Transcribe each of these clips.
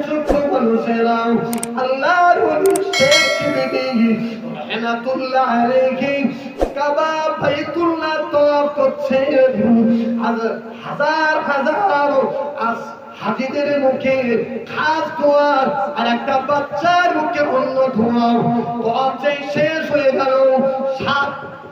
চক্ষু মানুষেরা আল্লাহর শেখ বিবি রহমাতুল্লাহ আলাইহি কাবা বাইতুল্লাহ তওয়াফ করছে আর হাজার হাজার আস হাজিদের মুখে খাস ধোঁয়া আর একটা বাচ্চার মুখে অন্য ধোঁয়া তওয়াফ শেষ হয়ে গেল সাত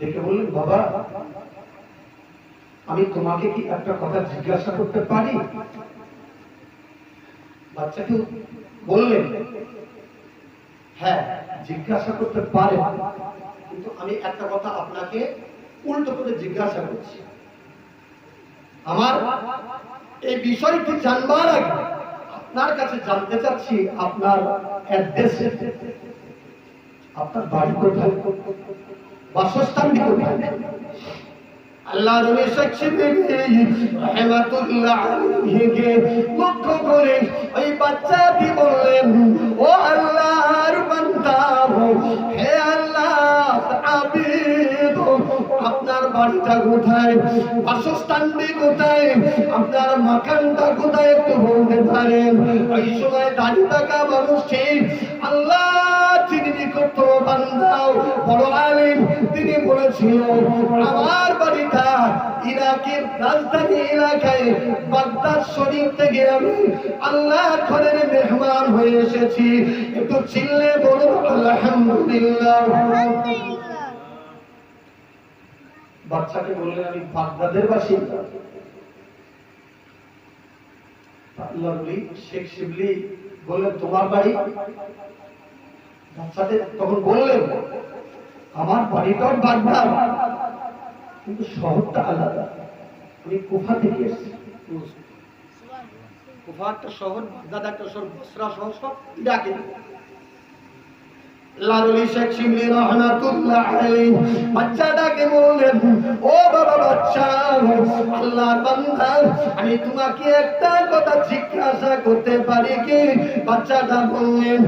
দেখে বললেন, বাবা, আমি তোমাকে কি একটা কথা জিজ্ঞাসা করতে পারি? বাচ্চাকে বললেন হ্যাঁ জিজ্ঞাসা করতে পারে কিন্তু আমি একটা কথা আপনাকে উল্টো করে জিজ্ঞাসা করছি। আমার এই বিষয়টি জানবার আগে আপনার কাছে জানতে চাচ্ছি, আপনার অ্যাড্রেস আপনার বাড়ি কোথায়? বাসস্থানটি কোথায়? আল্লাহ নবী রহমাতুল্লাহ করে ওই বাচ্চাটি বললেন, ও আল্লাহর বান্দা, হে আল্লাহ আপনার বাড়িটা কোথায়? বাসস্থানটি কোথায়? আপনার মাকানটা কোথায় একটু বলতে পারেন? ওই সময় দাঁড়িয়ে থাকা মানুষটি, আল্লাহ, তিনি নিকট বান্দাও বড় আলিম তিনি বলেছিল আমার বাড়িটা ইরাকের রাজধানী এলাকায় বাগদাদ শরীফ থেকে আমি আল্লাহ ঘরের মেহমান হয়ে এসেছি। একটু চিল্লে বলুন, আলহামদুলিল্লাহ। বাচ্চাকে বললেন, আমি বাগদাদের বাসিন্দা। আল্লাহ শেখ শিবলি বললেন, তোমার বাড়ি? বাচ্চাদের তখন বললেন আমার বাড়িটাও বাগদাদ কিন্তু শহরটা আলাদা। আমি কুফা থেকে এসেছি। ও আমি তোমাকে একটা কথা জিজ্ঞাসা করতে পারি কি? বাচ্চাটা বললেন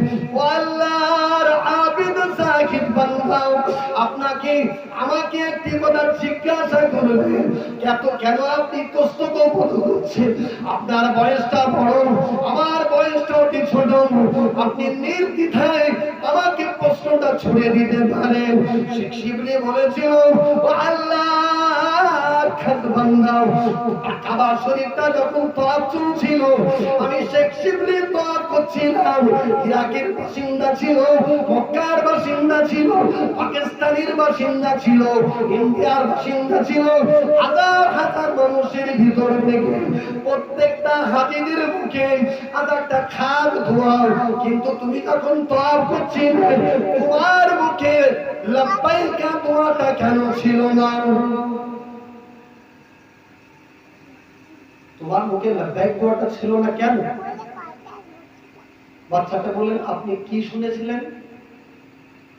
আপনাকে আমাকে একটি কথা জিজ্ঞাসা করলেন এত কেন আপনি কষ্ট বোধ করছেন আপনার বয়সটা বড়, আমার বয়সটা অতি ছোট। আপনি নির্দ্বিধায় আমাকে প্রশ্নটা ছুড়ে দিতে পারেন। শিবলি বলেছিল আল্লাহ খাত বান্দাও কাবা শরীফটা যখন তওয়াফ চলছিল, আমি শেখ শিবলি তওয়াফ করছিলাম। ইরাকের বাসিন্দা ছিল, মক্কার বাসিন্দা ছিল, পাকিস্তানের বাসিন্দা ছিল, ইন্ডিয়ার বাসিন্দা ছিল। হাজার হাজার মানুষের ভিতর থেকে প্রত্যেকটা হাতিদের মুখে হাজারটা খাদ ধোয়াও। কিন্তু তুমি যখন তওয়াফ করছিলে, তোমার মুখে লব্বাইকা দোয়াটা কেন ছিল না? তোমার মুখে লাভদায়ক দোয়াটা ছিল না কেন? বাচ্চাটা বললেন, আপনি কি শুনেছিলেন?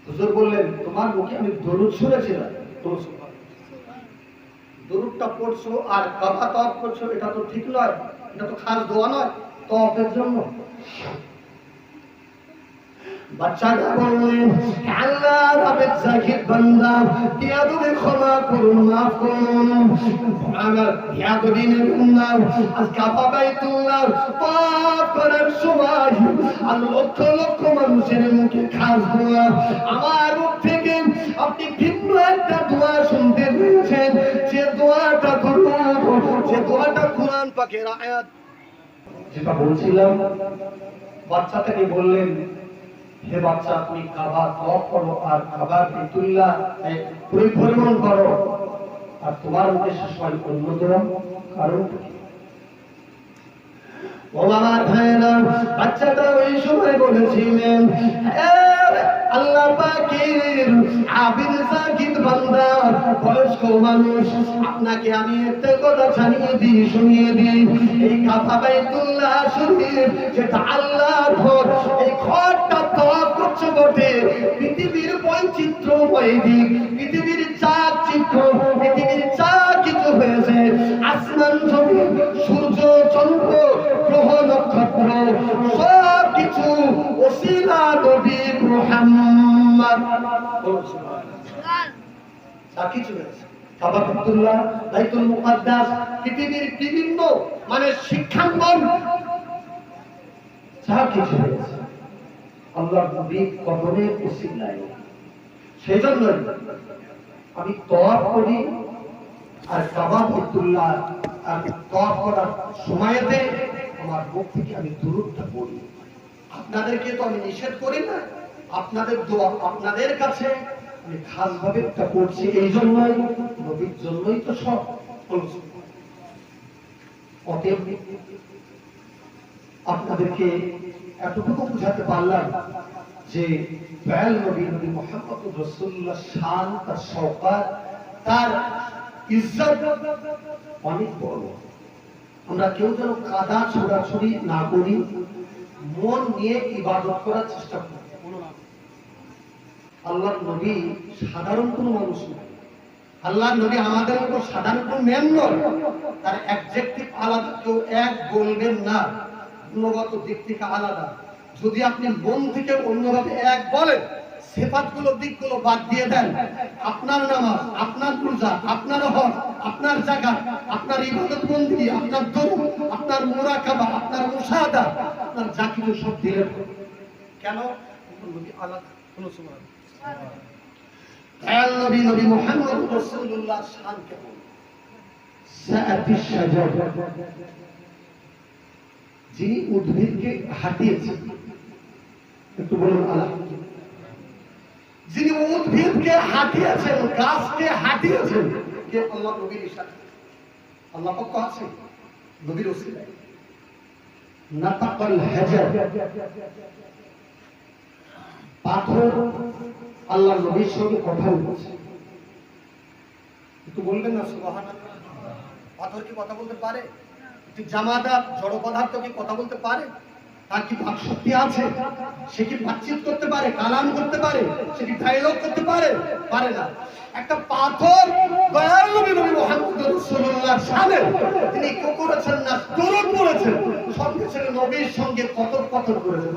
হুজুর বললেন, তোমার মুখে আমি দরুদ শুনেছিলাম। দরুদটা পড়ছো আর কাবা তফ করছ, এটা তো ঠিক নয়, এটা তো খাস দোয়া নয় তফের জন্য। বাচ্চাটা আল্লাহ রাবের বান্দা ক্ষমা করুন, মাফ করুন। আমার আজ পাপ করার সময় আর লক্ষ লক্ষ মানুষের মুখে খাস দোয়া আমার মুখ থেকে আপনি ভিন্ন একটা দোয়া শুনতে পেয়েছেন। যে দোয়াটা করুন দোয়াটা কোরআন পাকের আয়াত। যেটা বলছিলাম বাচ্চাটাকে বললেন হে বাচ্চা আপনি কাবা তপ করো, আর কাবা বেতুল্লাহ পরিভ্রমণ করো। আর তোমার উদ্দেশ্য সবাই অন্যতম, কারণ ও আমার ভাইয়েরা বাচ্চাটা ওই সময় বলেছিলেন "এ আল্লাহ পাকের আবির সাকিদ বান্দা, বয়স্ক মানুষ, আপনাকে আমি একটা কথা জানিয়ে দিই, শুনিয়ে দিই। এই কাফা বাইতুল্লাহ শরীফ, যেটা আল্লাহ ঘর, এই ঘরটা তফ করছে বটে। পৃথিবীর বৈচিত্র্যময় দিক, পৃথিবীর চার যা কিছু হয়েছে কাবা আব্দুল্লাহ বাইতুল মুকাদ্দাস পৃথিবীর বিভিন্ন মানে শিক্ষাঙ্গন হয়েছে আল্লাহ নবী কদমে উসিলায় সেই জন্য আমি তওয়াফ করি আর কাবা আব্দুল্লাহ আর তওয়াফ করার সময়তে আমার মুখ থেকে আমি দূরত্ব পড়ি। আপনাদেরকে তো আমি নিষেধ করি না। আপনাদের দোয়া, আপনাদের কাছে আমি খাস ভাবে এটা করছি এই জন্যই নবীর জন্যই তো সব। অতএব আপনাদেরকে এতটুকু বুঝাতে পারলাম যে দয়াল নবী নবী মোহাম্মদ রসুল্লাহ শান, তার সৌকার তার ইজ্জত অনেক বড়। আমরা কেউ যেন কাদা ছোড়াছুড়ি না করি, মন নিয়ে ইবাদত করার চেষ্টা করি। আল্লাহ নবী সাধারণ কোনো মানুষ নয় আল্লাহ নবী আমাদের মতো সাধারণ কোনো ম্যান নয় তার একজেক্টিভ আলাদা, কেউ এক বলবেন না। গুণগত দিক থেকে আলাদা। যদি আপনি মন থেকে অন্যভাবে এক বলেন, সেফাতগুলো, দিকগুলো বাদ দিয়ে দেন। আপনার নামাজ, আপনার পূজা, আপনার হজ, আপনার জায়গা আপনার ইবাদত বন্দি আপনার দরুদ, আপনার মুরাকাবা, আপনার মুশাহাদা আপনার যা সব দিলেন। কেন? আলাদা। যিনি উদ্ভিদকে হাঁটিয়েছেন, একটু বলুন আলহামদুলিল্লাহ যিনি উদ্ভিদকে হাঁটিয়েছেন, গাছকে হাঁটিয়েছেন, কে আল্লাহ নবীর আল্লাহ পক্ষ আছে? নবীর পাথর আল্লাহ নবীর সঙ্গে কথা বলছে। একটু বলবেন না সুবাহান পাথর কি কথা বলতে পারে? একটি জামাদার জড় পদার্থ কি কথা বলতে পারে? তার কি বাক শক্তি আছে? সে কি বাতচিত করতে পারে? কালাম করতে পারে? সে কি ডায়লগ করতে পারে? পারে না। একটা পাথর দয়াল নবী নবী মুহাম্মদ রাসূলুল্লাহ সামনে তিনি কি করেছেন না? দরুদ পড়েছেন সঙ্গে সঙ্গে নবীর সঙ্গে কত কত করেছেন?